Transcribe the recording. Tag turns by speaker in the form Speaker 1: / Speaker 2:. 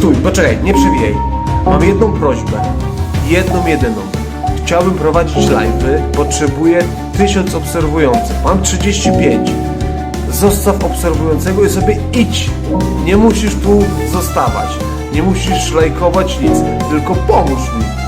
Speaker 1: Stój, poczekaj, nie przewijaj. Mam jedną prośbę. Jedną, jedyną. Chciałbym prowadzić live'y, potrzebuję 1000 obserwujących. Mam 35. Zostaw obserwującego i sobie idź. Nie musisz tu zostawać. Nie musisz lajkować nic, tylko pomóż mi.